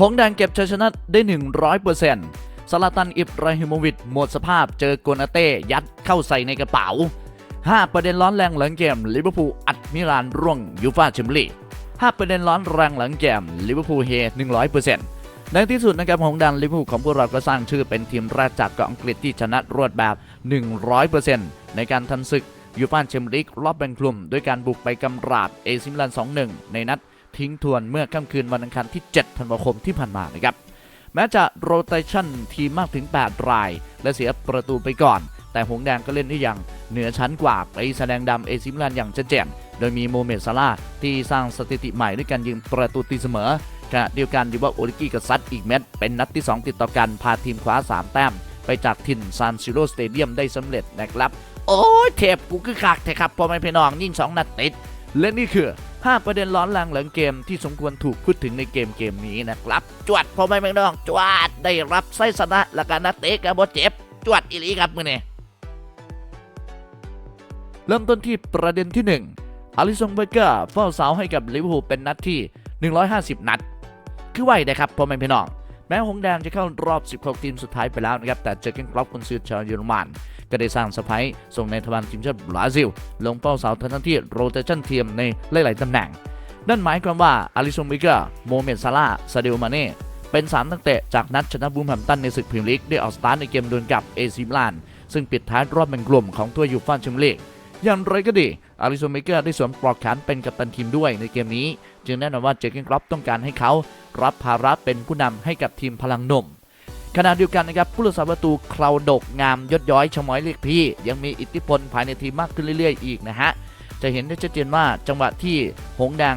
หงแดงเก็บชัยชนะได้ 100%ซาลาตันอิบราฮิโมวิชหมดสภาพเจอโกนาเต้ยัดเข้าใส่ในกระเป๋า 5 ประเด็นร้อนแรงหลังเกมลิเวอร์พูลอัดมิลานร่วงยูฟาแชมเปี้ยนลีก5ประเด็นร้อนแรงหลังเกมลิเวอร์พูลเฮ100%ในที่สุดนะครับหงส์แดงลิเวอร์พูลของพวกเราก็สร้างชื่อเป็นทีมแรกจากเกาะอังกฤษที่ชนะรวดแบบ 100%ในการทันศึกยูฟาแชมเปี้ยนลีกรอบแบ่งกลุ่ม ด้วยการบุกไปกำราบเอซิมิลาน 2-1 ในนัด ทิ้งทวนเมื่อค่ำคืนวันอังคารที่ 7 ธันวาคมที่ผ่านมานะครับ แม้จะโรเตชันทีมมากถึง 8 ราย และเสียประตูไปก่อน แต่หงแดงก็เล่นได้อย่างเหนือชั้นกว่าไปแสดงดำเอซิมิลานอย่างชัดเจนโดยมีโมเมดซาลาที่สร้างสถิติใหม่ด้วยการยิงประตูตีเสมอขณะเดียวกันดิว่าโอริกิกับซัดอีกเม็ดเป็นนัดที่ 2 ติดต่อกันพาทีมคว้า 3 แต้ม ไปจากถิ่นซานซิโรสเตเดียมได้สำเร็จนะครับ โอ้ยเทพกูคือคักแท้ครับพอไม่พี่น้องยิงสองนัดติด และนี่คือ 5ประเด็นร้อนแรงหลังเกมที่สมควรถูกพูดถึงในเกมเกมนี้นะครับ จวดพอไม่พี่น้อง จวดได้รับไส้สนะและการนัดเตะกับบเจ็บ จวดอีลีครับมือนี่เริ่มต้นที่ประเด็นที่ 1 อลิซงเบเกอร์เฝ้าเสาให้กับลิเวอร์พูลเป็นนัดที่ 150 นัด คือไหวนะครับพ่อแม่พี่น้อง แม้หงแดงจะเข้ารอบ 16 ทีมสุดท้ายไปแล้วนะครับ แต่เจอเกนครอปคนซือชาวเยอรมันก็ได้สร้างสไปร์ส่งในทวารทีมชาติบราซิล ลงเป้าเสาทั้งที่โรเตชันเทียมในหลาย ๆ ตำแหน่ง นั่นหมายความว่าอาริซงเบเกอร์โมเมดซาลาซาเดลมาเน่เป็น3ตั้งเตะจากนัดชนะบูมแฮมตันในศึกพรีเมียร์ลีกได้ออกสตาร์ทในเกมดวลกับเอซิมิลาน ซึ่งปิดท้ายรอบแบ่งกลุ่มของตัวยูฟ่าแชมเปี้ยนลีก อย่างไรก็ดีอาริโซเมเกอร์ได้สวมปลอกแขนเป็นกัปตันทีมด้วยในเกมนี้ จึงแน่นอนว่าเจอร์เกนครอปต้องการให้เขารับภาระเป็นผู้นำให้กับทีมพลังหนุ่มขณะเดียวกันนะครับผู้รักษาประตูคราวดกงามยศย้อยชะม้อยเรียกพี่ ยังมีอิทธิพลภายในทีมมากขึ้นเรื่อย ๆ อีกนะฮะ จะเห็นได้ชัดเจนว่าจังหวะที่หงส์แดง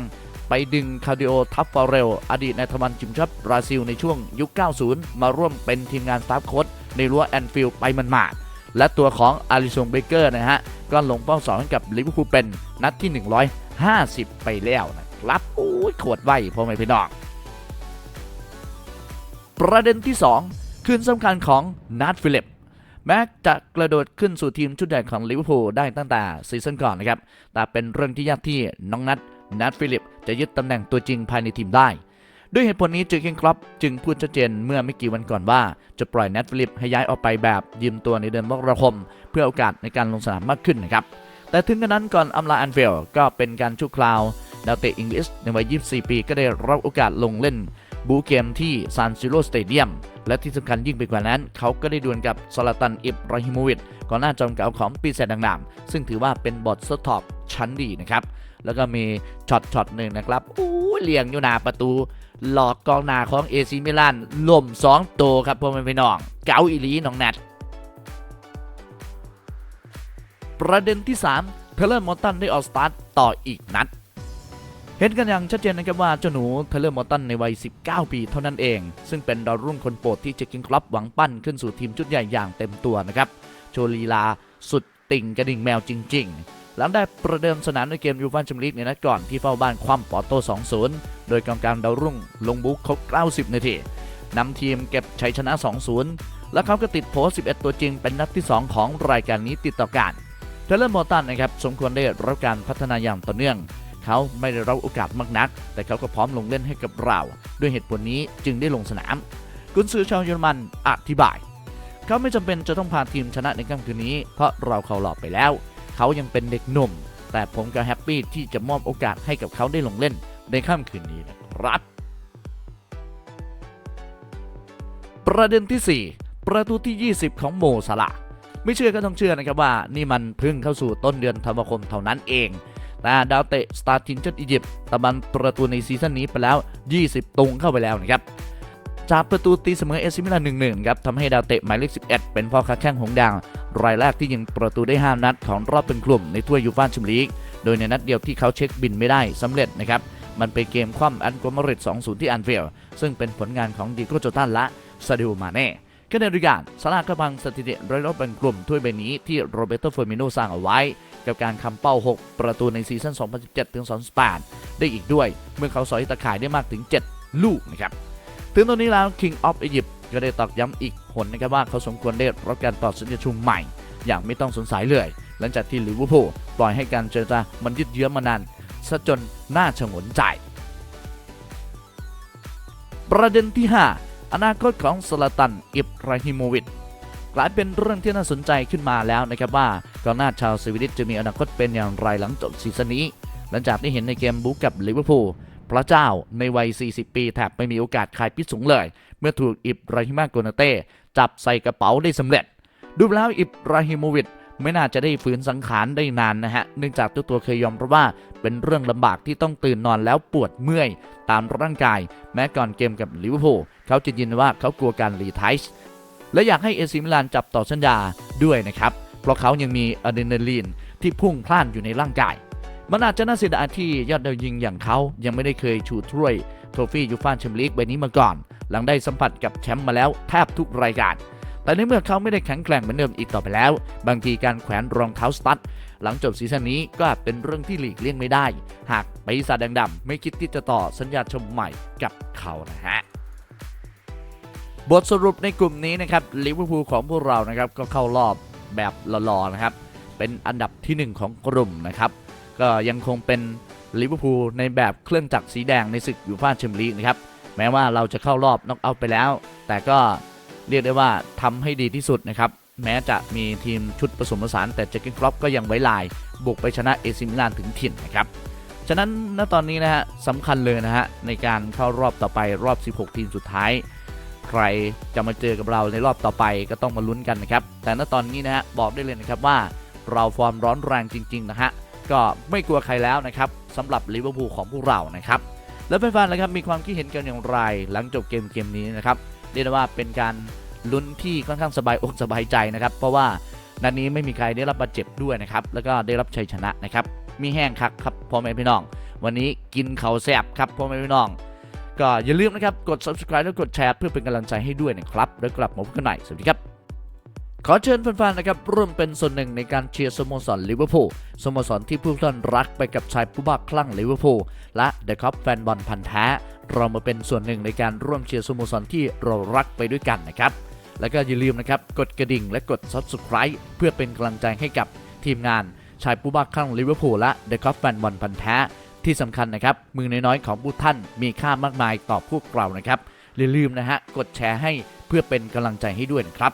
ไปดึงคาร์ดิโอทัฟฟาเรล อดีตนายทวันจิมชอบบราซิลในช่วงยุค 90 มาร่วมเป็นทีมงานสตาฟโค้ชในรั้วแอนฟิลด์ไปมันมาดและตัวของอาริซงเบเกอร์นะฮะ ก็ลงเป้าสองกับลิเวอร์พูลเป็นนัดที่ 150 ไปแล้วนะครับโอ้ยโคตรไวพ่อแม่พี่น้องประเด็นที่ 2 คืนสำคัญของนัดฟิลิปแม้จะกระโดดขึ้นสู่ทีมชุดใหญ่ของลิเวอร์พูลได้ตั้งแต่ซีซั่นก่อนนะครับ แต่เป็นเรื่องที่ยากที่น้องนัดนัดฟิลิปจะยึดตำแหน่งตัวจริงภายในทีมได้ ด้วยเหตุผลนี้เจอเกนครอปจึงพูดชัดเจนเมื่อไม่กี่วันก่อนว่า จะปล่อยนัดฟิลิปให้ย้ายออกไปแบบยืมตัวในเดือนมกราคม เพื่อโอกาสในการลงสนามมากขึ้นนะครับ แต่ถึงกระนั้นก่อนอำลาแอนฟิลก็เป็นการชั่วคราวดาวเตะอังกฤษในวัย 24 ปีก็ได้รับโอกาสลงเล่น บูเกมที่ซานซิโรสเตเดียมและที่สำคัญยิ่งไปกว่านั้น เขาก็ได้ดวลกับซาลาตันอิบราฮิโมวิชก่อนหน้าจอมเก่าของปีแสดดังๆซึ่งถือว่าเป็นบททดสอบชั้นดีนะครับ แล้วก็มีช็อตช็อตหนึ่งนะครับอู้เลียงอยู่หน้าประตู หลอกกองหน้าของเอซิมิลานล่ม2โตวครับพ่อแม่พี่น้อง เก๋าอีหลีน้องแนทประเด็นที่ 3 เทเลอร์มอตันได้ออกสตาร์ทต่ออีกนัด เห็นกันอย่างชัดเจนนะครับว่าเจ้าหนูเทเลอร์มอตันในวัย 19 ปีเท่านั้นเอง ซึ่งเป็นดาวรุ่งคนโปรดที่เจคกินคลับหวังปั้นขึ้นสู่ทีมชุดใหญ่อย่างเต็มตัวนะครับ โชลีลาสุดติ่งกระดิ่งแมวจริง ๆ หลังได้ประเดิมสนามในเกมยูฟ่าแชมเปี้ยนลีกในนัดก่อนที่เฝ้าบ้านคว่ำปอโต้ 2-0 โดยกองกลางดาวรุ่งลงบุกครบ 90 นาทีนำทีมเก็บชัยชนะ 2-0 และเขาก็ติดโพส11 ตัวจริงเป็นนัดที่ 2 ของรายการนี้ติดต่อกันเทเลอร์มอตันนะครับสมควรได้รับการพัฒนาอย่างต่อเนื่อง เขาไม่ได้รับโอกาสมากนัก แต่เขาก็พร้อมลงเล่นให้กับเรา ด้วยเหตุผลนี้จึงได้ลงสนาม กุนซือชาวเยอรมันอธิบาย เขาไม่จำเป็นจะต้องพาทีมชนะในค่ำคืนนี้ เพราะเราเขาหลอบไปแล้ว เขายังเป็นเด็กหนุ่ม แต่ผมก็แฮปปี้ที่จะมอบโอกาสให้กับเขาได้ลงเล่นในค่ำคืนนี้นะครับ ประเด็นทีสี่4 ประตูที่ 20 ของโมซาลาไม่เชื่อก็ต้องเชื่อนะครับว่านี่มันเพิ่งเข้าสู่ต้นเดือนธันวาคมเท่านั้นเองแต่ดาวเตะสตาร์ทีมชาติอียิปต์ตะบันประตูในซีซั่นนี้ไปแล้ว 20 ตุงเข้าไปแล้วนะครับ จากประตูตีเสมอเอซิมิลาน1-1ครับทำให้ดาวเตะหมายเลข 11 เป็นพ่อค้าแข้งหงส์แดงรายแรกที่ยิงประตูได้ 5 นัดของรอบเป็นกลุ่มในถ้วยยูฟ่าแชมเปี้ยนลีก โดยในนัดเดียวที่เขาเช็คบินไม่ได้สำเร็จนะครับ มันเป็นเกมคว่ำอันโกลมาริด2-0 ที่อันเฟิลซึ่งเป็นผลงานของดิโกโจตันและซาดิโอมาเน่ก็ในรายการซาร่าก็พังสถิติร้อยรอบเป็นกลุ่มถ้วยใบนี้ที่โรเบโตเฟอร์มิโนสร้างเอาไว้ กับการคำเป้า 6 ประตูในซีซั่น 2017-2018 ได้อีกด้วย เมื่อเขาสอยตะข่ายได้มากถึง 7 ลูกนะครับ ถึงตอนนี้แล้ว King of Egypt ก็ได้ตอกย้ำอีกหนนะครับว่าเขาสมควรได้รับการต่อสัญญาชุมใหม่ อย่างไม่ต้องสงสัยเลย หลังจากที่ลิเวอร์พูลปล่อยให้การเจรจามันยืดเยื้อมานานซะจนน่าชงนใจ ประเด็นที่ 5 อนาคตของสลาตันอิบราฮิโมวิชกลายเป็นเรื่องที่น่าสนใจขึ้นมาแล้วนะครับว่ากองหน้าชาวสวีเดนจะมีอนาคตเป็นอย่างไรหลังจบซีซั่นนี้ หลังจากที่เห็นในเกมบุกกับลิเวอร์พูล พระเจ้าในวัย 40 ปีแทบไม่มีโอกาสคลายพิษสงเลย เมื่อถูกอิบราฮิมาโกนาเต้จับใส่กระเป๋าได้สำเร็จ ดูแล้วอิบราฮิโมวิชไม่น่าจะได้ฝืนสังขารได้นานนะฮะ เนื่องจากเจ้าตัวเคยยอมรับว่า เป็นเรื่องลำบากที่ต้องตื่นนอนแล้วปวดเมื่อย ตามร่างกาย แม้ก่อนเกมกับลิเวอร์พูลเขาจะยินว่าเขากลัวการรีไทส์และอยากให้เอซิมิลานจับต่อสัญญาด้วยนะครับ เพราะเขายังมีอะดรีนาลีนที่พุ่งพล่านอยู่ในร่างกาย มันอาจจะน่าเสียดายที่ยอดดาวยิงอย่างเขายังไม่ได้เคยชูถ้วยโทฟี่ยูฟ่าแชมเปี้ยนลีกใบนี้มาก่อน หลังได้สัมผัสกับแชมป์มาแล้วแทบทุกรายการ แต่ในเมื่อเขาไม่ได้แข็งแกร่งเหมือนเดิมอีกต่อไปแล้ว บางทีการแขวนรองเท้าสตั๊ดหลังจบซีซั่นนี้ก็เป็นเรื่องที่หลีกเลี่ยงไม่ได้ หากปีศาจแดงดำไม่คิดที่จะต่อสัญญาชมใหม่กับเขานะฮะบทสรุปในกลุ่มนี้นะครับลิเวอร์พูลของพวกเรานะครับก็เข้ารอบแบบหล่อๆนะครับเป็นอันดับทีหนึ่1 ของกลุ่มนะครับ ก็ยังคงเป็นลิเวอร์พูลในแบบเครื่องจักรสีแดงในศึกยูฟ่าแชมเปี้ยนลีกนะครับแม้ว่าเราจะเข้ารอบน็อกเอาท์ไปแล้ว แต่ก็เรียกได้ว่าทำให้ดีที่สุดนะครับแม้จะมีทีมชุดผสมผสานแต่เจคกินครอปก็ยังไว้ลาย บุกไปชนะเอซิมิลานถึงถิ่นนะครับฉะนั้นณตอนนี้นะฮะสำคัญเลยนะฮะในการเข้ารอบต่อไปรอบ 16 ทีมสุดท้าย ใครจะมาเจอกับเราในรอบต่อไปก็ต้องมาลุ้นกันนะครับแต่ณตอนนี้นะฮะบอกได้เลยนะครับว่าเราฟอร์มร้อนแรงจริง ๆ นะฮะ ก็ไม่กลัวใครแล้วนะครับสำหรับลิเวอร์พูลของพวกเรานะครับแล้วแฟนๆนะครับมีความคิดเห็นกันอย่างไร หลังจบเกมเกมนี้นะครับเรียกได้ว่าเป็นการลุ้นที่ค่อนข้างสบายอกสบายใจนะครับ เพราะว่านัดนี้ไม่มีใครได้รับบาดเจ็บด้วยนะครับแล้วก็ได้รับชัยชนะนะครับมีแห้งคักครับพ่อแม่พี่น้อง วันนี้กินเขาแซบครับพ่อแม่พี่น้อง ก็อย่าลืมนะครับกด subscribe และกดแชร์เพื่อเป็นกำลังใจให้ด้วยนะครับ แล้วกลับมาพบกันใหม่สวัสดีครับ ขอเชิญแฟนๆนะครับร่วมเป็นส่วนหนึ่งในการเชียร์สโมสรลิเวอร์พูลสโมสรที่ผู้ท่านรักไปกับชายผู้บ้าคลั่งลิเวอร์พูลและเดอะคัพแฟนบอลพันธ์แท้ เรามาเป็นส่วนหนึ่งในการร่วมเชียร์สโมสรที่เรารักไปด้วยกันนะครับ แล้วก็อย่าลืมนะครับกดกระดิ่งและกด subscribe เพื่อเป็นกำลังใจให้กับทีมงานชายผู้บ้าคลั่งลิเวอร์พูลและเดอะคัพแฟนบอลพันธ์แท้ ที่สำคัญนะครับมือน้อยๆของผู้ท่านมีค่ามากมายต่อพวกเรานะครับอย่าลืมนะฮะกดแชร์ให้เพื่อเป็นกำลังใจให้ด้วยนะครับ